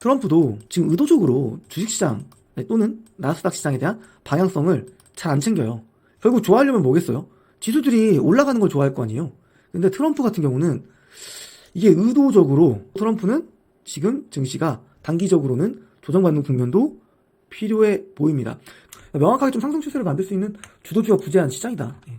트럼프도 지금 의도적으로 주식시장 또는 나스닥 시장에 대한 방향성을 잘 안 챙겨요. 결국 좋아하려면 뭐겠어요? 지수들이 올라가는 걸 좋아할 거 아니에요. 근데 트럼프 같은 경우는 이게 의도적으로 트럼프는 지금 증시가 단기적으로는 조정받는 국면도 필요해 보입니다. 명확하게 좀 상승 추세를 만들 수 있는 주도주가 부재한 시장이다. 예.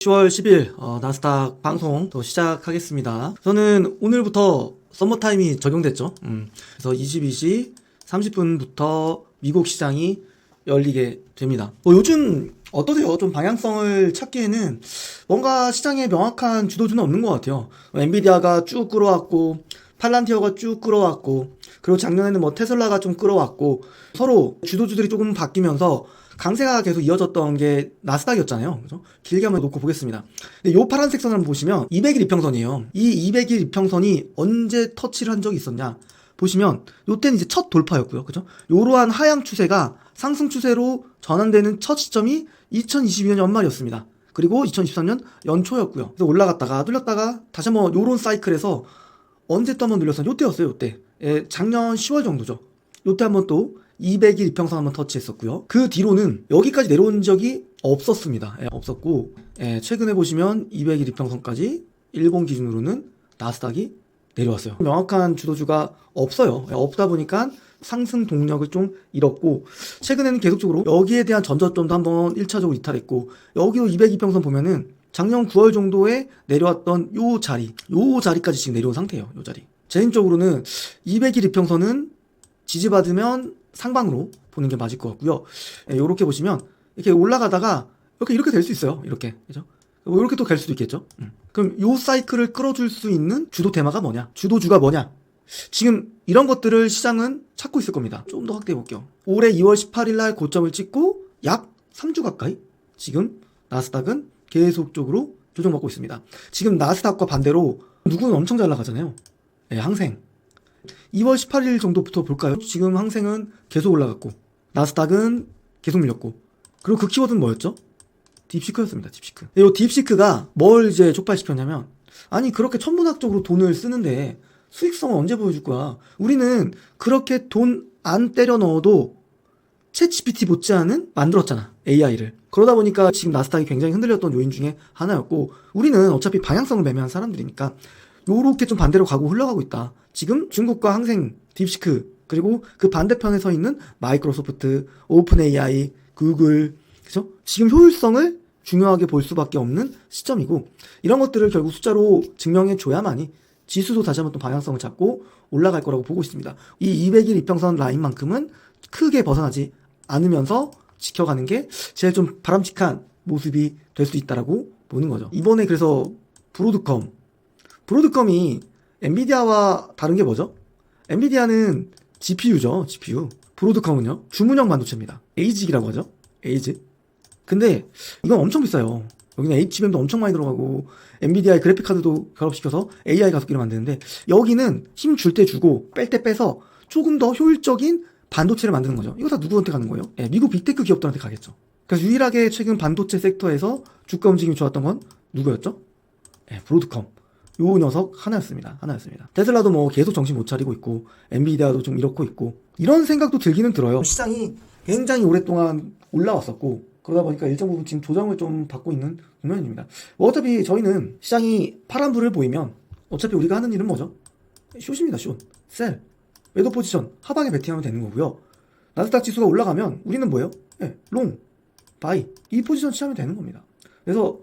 10월 10일 어, 나스닥 방송 또 시작하겠습니다. 저는 오늘부터 썸머타임이 적용됐죠. 음, 그래서 22시 30분부터 미국 시장이 열리게 됩니다. 뭐 요즘 어떠세요? 좀 방향성을 찾기에는 뭔가 시장에 명확한 주도주는 없는 것 같아요. 뭐 엔비디아가 쭉 끌어왔고, 팔란티어가 쭉 끌어왔고, 그리고 작년에는 뭐 테슬라가 좀 끌어왔고, 서로 주도주들이 조금 바뀌면서 강세가 계속 이어졌던 게 나스닥이었잖아요. 그죠? 길게 한번 놓고 보겠습니다. 근데 요 파란색 선을 보시면 200일 이평선이에요. 이 200일 이평선이 언제 터치를 한 적이 있었냐? 보시면 요때는 이제 첫 돌파였고요. 그죠? 요러한 하향 추세가 상승 추세로 전환되는 첫 시점이 2022년 연말이었습니다. 그리고 2023년 연초였고요. 그래서 올라갔다가 눌렸다가 다시 한번 요런 사이클에서 언제 또 한번 눌렸어요? 요때였어요, 요때. 예, 작년 10월 정도죠. 요때 한번 또 200일 이평선 한번 터치했었고요. 그 뒤로는 여기까지 내려온 적이 없었습니다. 예, 없었고 예, 최근에 보시면 200일 이평선까지 10 기준으로는 나스닥이 내려왔어요. 명확한 주도주가 없어요. 예, 없다 보니까 상승 동력을 좀 잃었고 최근에는 계속적으로 여기에 대한 전저점도 한번 1차적으로 이탈했고 여기도 202평선 보면은 작년 9월 정도에 내려왔던 요 자리 요 자리까지 지금 내려온 상태예요. 요 자리. 개인적으로는 200일 이평선은 지지받으면 상방으로 보는 게 맞을 것 같고요. 이렇게 보시면 이렇게 올라가다가 이렇게 이렇게 될 수 있어요. 이렇게 그죠? 이렇게 또 갈 수도 있겠죠. 음. 그럼 요 사이클을 끌어줄 수 있는 주도 테마가 뭐냐? 주도주가 뭐냐? 지금 이런 것들을 시장은 찾고 있을 겁니다. 좀 더 확대해 볼게요. 올해 2월 18일 날 고점을 찍고 약 3주 가까이 지금 나스닥은 계속적으로 조정받고 있습니다. 지금 나스닥과 반대로 누구는 엄청 잘 나가잖아요. 네, 항생. 2월 18일 정도부터 볼까요? 지금 항생은 계속 올라갔고 나스닥은 계속 밀렸고 그리고 그 키워드는 뭐였죠? 딥시크였습니다. 딥시크. 이 딥시크가 뭘 이제 촉발시켰냐면 아니 그렇게 천문학적으로 돈을 쓰는데 수익성을 언제 보여줄 거야? 우리는 그렇게 돈 안 때려 넣어도 챗 GPT 못지않은 만들었잖아. AI를. 그러다 보니까 지금 나스닥이 굉장히 흔들렸던 요인 중에 하나였고 우리는 어차피 방향성을 매매한 사람들이니까 요렇게 좀 반대로 가고 흘러가고 있다. 지금 중국과 항생, 딥시크 그리고 그 반대편에 서 있는 마이크로소프트, 오픈 AI, 구글 그죠? 지금 효율성을 중요하게 볼 수밖에 없는 시점이고 이런 것들을 결국 숫자로 증명해 줘야만이 지수도 다시 한번 또 방향성을 잡고 올라갈 거라고 보고 있습니다. 이 200일 이평선 라인만큼은 크게 벗어나지 않으면서 지켜가는 게 제일 좀 바람직한 모습이 될 수 있다라고 보는 거죠. 이번에 그래서 브로드컴 브로드컴이 엔비디아와 다른 게 뭐죠? 엔비디아는 GPU죠, GPU. 브로드컴은요, 주문형 반도체입니다. 에이직이라고 하죠. 에이직. 근데 이건 엄청 비싸요. 여기는 HBM도 엄청 많이 들어가고 엔비디아의 그래픽 카드도 결합시켜서 AI 가속기를 만드는데 여기는 힘 줄 때 주고 뺄 때 빼서 조금 더 효율적인 반도체를 만드는 거죠. 이거 다 누구한테 가는 거예요? 예, 미국 빅테크 기업들한테 가겠죠. 그래서 유일하게 최근 반도체 섹터에서 주가 움직임이 좋았던 건 누구였죠? 예, 브로드컴. 요 녀석 하나였습니다. 하나였습니다. 테슬라도 뭐 계속 정신 못 차리고 있고 엔비디아도 좀 이렇고 있고 이런 생각도 들기는 들어요. 시장이 굉장히 오랫동안 올라왔었고 그러다 보니까 일정 부분 지금 조정을 좀 받고 있는 국면입니다. 뭐 어차피 저희는 시장이 파란불을 보이면 어차피 우리가 하는 일은 뭐죠? 숏입니다, 숏. 셀. 매도 포지션 하방에 베팅하면 되는 거고요. 나스닥 지수가 올라가면 우리는 뭐예요? 예, 롱, 바이. 이 포지션 취하면 되는 겁니다. 그래서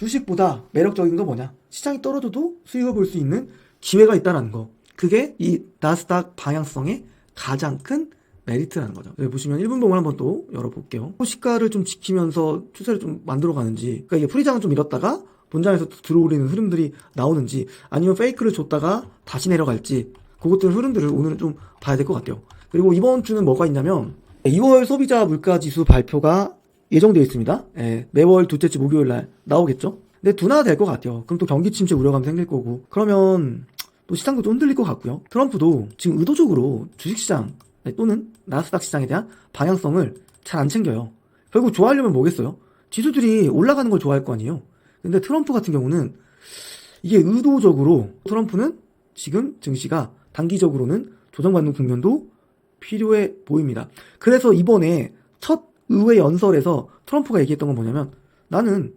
주식보다 매력적인 거 뭐냐? 시장이 떨어져도 수익을 볼 수 있는 기회가 있다는 거. 그게 이 나스닥 방향성의 가장 큰 메리트라는 거죠. 여기 보시면 1분 봉을 한번 또 열어볼게요. 시가를 좀 지키면서 추세를 좀 만들어 가는지, 그러니까 이게 프리장은 좀 잃었다가 본장에서 들어오리는 흐름들이 나오는지, 아니면 페이크를 줬다가 다시 내려갈지, 그것들 흐름들을 오늘은 좀 봐야 될 것 같아요. 그리고 이번 주는 뭐가 있냐면, 2월 소비자 물가 지수 발표가 예정되어 있습니다. 예, 매월 둘째 주 목요일 날 나오겠죠? 근데 둔화가 될것 같아요. 그럼 또 경기 침체 우려감 생길 거고, 그러면 또 시장도 좀 흔들릴 것 같고요. 트럼프도 지금 의도적으로 주식시장 또는 나스닥 시장에 대한 방향성을 잘 안 챙겨요. 결국 좋아하려면 뭐겠어요? 지수들이 올라가는 걸 좋아할 거 아니에요. 근데 트럼프 같은 경우는 이게 의도적으로 트럼프는 지금 증시가 단기적으로는 조정받는 국면도 필요해 보입니다. 그래서 이번에 첫 의회 연설에서 트럼프가 얘기했던 건 뭐냐면 나는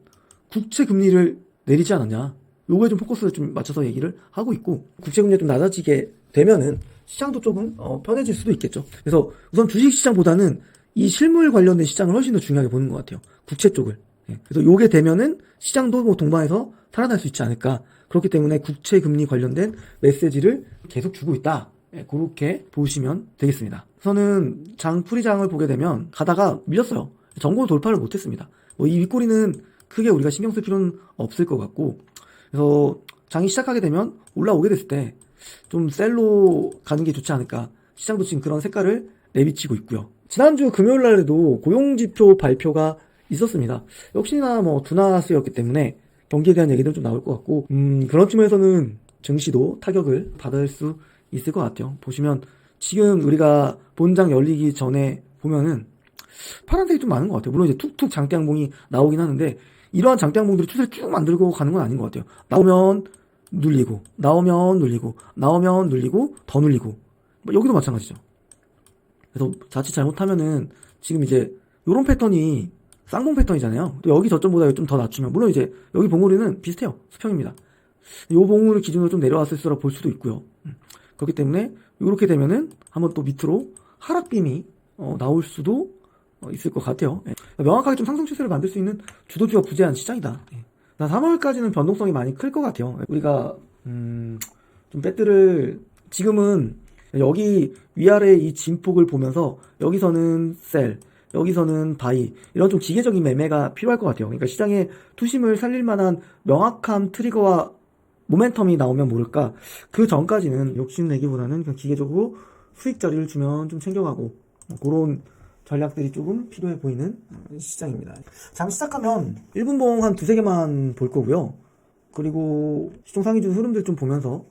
국채 금리를 내리지 않았냐. 요거에 좀 포커스를 좀 맞춰서 얘기를 하고 있고 국채 금리가 좀 낮아지게 되면은 시장도 조금 어, 편해질 수도 있겠죠. 그래서 우선 주식 시장보다는 이 실물 관련된 시장을 훨씬 더 중요하게 보는 것 같아요. 국채 쪽을. 예. 그래서 요게 되면은 시장도 뭐 동반해서 살아날 수 있지 않을까. 그렇기 때문에 국채 금리 관련된 메시지를 계속 주고 있다. 예, 그렇게 보시면 되겠습니다. 우선은 장풀이장을 보게 되면 가다가 밀렸어요. 전고 돌파를 못했습니다. 뭐 이 윗꼬리는 크게 우리가 신경 쓸 필요는 없을 것 같고 그래서 장이 시작하게 되면 올라오게 됐을 때 좀 셀로 가는 게 좋지 않을까. 시장도 지금 그런 색깔을 내비치고 있고요. 지난주 금요일 날에도 고용지표 발표가 있었습니다. 역시나 뭐 두나스였기 때문에 경기에 대한 얘기도 좀 나올 것 같고, 음, 그런 측면에서는 증시도 타격을 받을 수 있을 것 같아요. 보시면 지금 우리가 본장 열리기 전에 보면은 파란색이 좀 많은 것 같아요. 물론 이제 툭툭 장대양봉이 나오긴 하는데 이러한 장대양봉들이 추세를 쭉 만들고 가는 건 아닌 것 같아요. 나오면 눌리고 나오면 눌리고 나오면 눌리고 더 눌리고 뭐 여기도 마찬가지죠. 그래서 자칫 잘못하면은 지금 이제 요런 패턴이 쌍봉 패턴이잖아요. 또 여기 저점보다 좀 더 낮추면 물론 이제 여기 봉우리는 비슷해요. 수평입니다. 요 봉우리 기준으로 좀 내려왔을 수라 볼 수도 있고요. 음. 그렇기 때문에 이렇게 되면은 한번 또 밑으로 하락빔이 어, 나올 수도 어, 있을 것 같아요. 예. 명확하게 좀 상승 추세를 만들 수 있는 주도주가 부재한 시장이다. 예. 나 3월까지는 변동성이 많이 클 것 같아요. 우리가 음, 좀 배트를 지금은 여기 위아래 이 진폭을 보면서 여기서는 셀, 여기서는 바이 이런 좀 기계적인 매매가 필요할 것 같아요. 그러니까 시장의 투심을 살릴 만한 명확한 트리거와 모멘텀이 나오면 모를까 그 전까지는 욕심내기보다는 그냥 기계적으로 수익 자리를 주면 좀 챙겨가고 뭐 그런 전략들이 조금 필요해 보이는 시장입니다. 장 시작하면 1분 봉 한 두세 개만 볼 거고요. 그리고 시총 상위주 흐름들 좀 보면서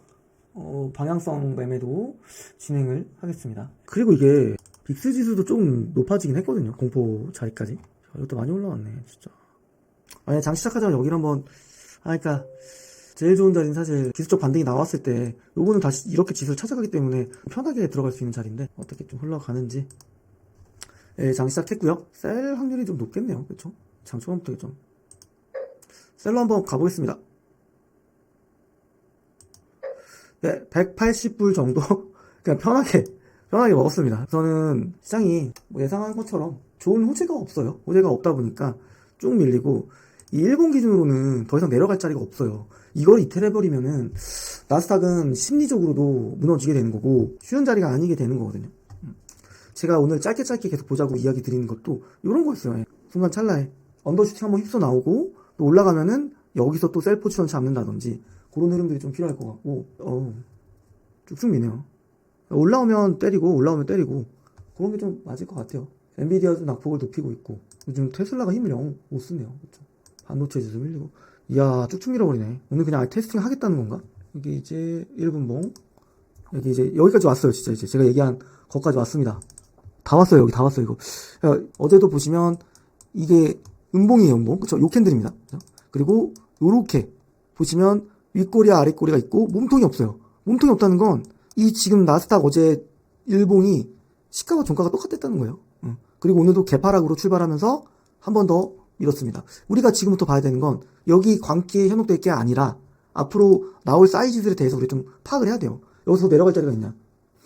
어, 방향성 매매도 진행을 하겠습니다. 그리고 이게 빅스 지수도 좀 높아지긴 했거든요. 공포 자리까지. 자, 이것도 많이 올라왔네, 진짜. 만약 장 시작하자마자 여기를 한번, 아, 그니까, 제일 좋은 자리는 사실 기술적 반등이 나왔을 때, 요거는 다시 이렇게 지수를 찾아가기 때문에 편하게 들어갈 수 있는 자리인데, 어떻게 좀 흘러가는지. 예, 장 시작했고요. 셀 확률이 좀 높겠네요. 그쵸? 장 초반부터 좀. 셀로 한번 가보겠습니다. 네, 180불 정도 그냥 편하게 편하게 먹었습니다. 저는 시장이 뭐 예상한 것처럼 좋은 호재가 없어요. 호재가 없다 보니까 쭉 밀리고 이 일본 기준으로는 더 이상 내려갈 자리가 없어요. 이걸 이탈해버리면은 나스닥은 심리적으로도 무너지게 되는 거고 쉬운 자리가 아니게 되는 거거든요. 음. 제가 오늘 짧게 짧게 계속 보자고 이야기 드리는 것도 이런 거였어요. 예. 순간 찰나에 언더슈팅 한번 휩써 나오고 또 올라가면은 여기서 또 셀 포지션 잡는다든지 그런 흐름들이 좀 필요할 것 같고 어 쭉쭉 미네요. 올라오면 때리고 올라오면 때리고 그런 게 좀 맞을 것 같아요. 엔비디아도 낙폭을 높이고 있고 요즘 테슬라가 힘을 영 못 쓰네요. 그렇죠? 반도체 지수 밀리고 이야 쭉쭉 밀어버리네. 오늘 그냥 테스팅 하겠다는 건가? 이게 이제 1분봉 여기 이제 여기까지 왔어요. 진짜 이제 제가 얘기한 거기까지 왔습니다. 다 왔어요. 여기 다 왔어요. 이거 야, 어제도 보시면 이게 음봉이에요. 음봉 그쵸? 요 캔들입니다. 그리고 요렇게 보시면 윗꼬리와 아랫꼬리가 있고 몸통이 없어요. 몸통이 없다는 건 이 지금 나스닥 어제 일봉이 시가와 종가가 똑같았다는 거예요. 응. 그리고 오늘도 개파락으로 출발하면서 한 번 더 밀었습니다. 우리가 지금부터 봐야 되는 건 여기 광기에 현혹될 게 아니라 앞으로 나올 사이즈들에 대해서 우리 좀 파악을 해야 돼요. 여기서 내려갈 자리가 있냐?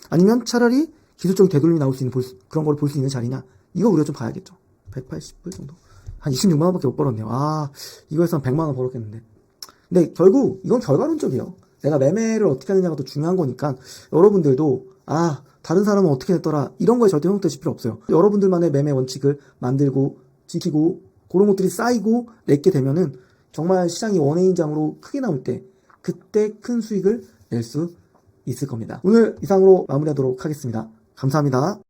아니면 차라리 기술적인 되돌림이 나올 수 있는 볼 수- 그런 걸 볼 수 있는 자리냐? 이거 우리가 좀 봐야겠죠. 180불 정도. 한 26만 원밖에 못 벌었네요. 아, 이거에서 한 100만 원 벌었겠는데. 근데 결국 이건 결과론적이에요. 내가 매매를 어떻게 하느냐가 더 중요한 거니까 여러분들도 아 다른 사람은 어떻게 했더라 이런 거에 절대 현혹되실 필요 없어요. 여러분들만의 매매 원칙을 만들고 지키고 그런 것들이 쌓이고 냈게 되면은 정말 시장이 원해인장으로 크게 나올 때 그때 큰 수익을 낼 수 있을 겁니다. 오늘 이상으로 마무리하도록 하겠습니다. 감사합니다.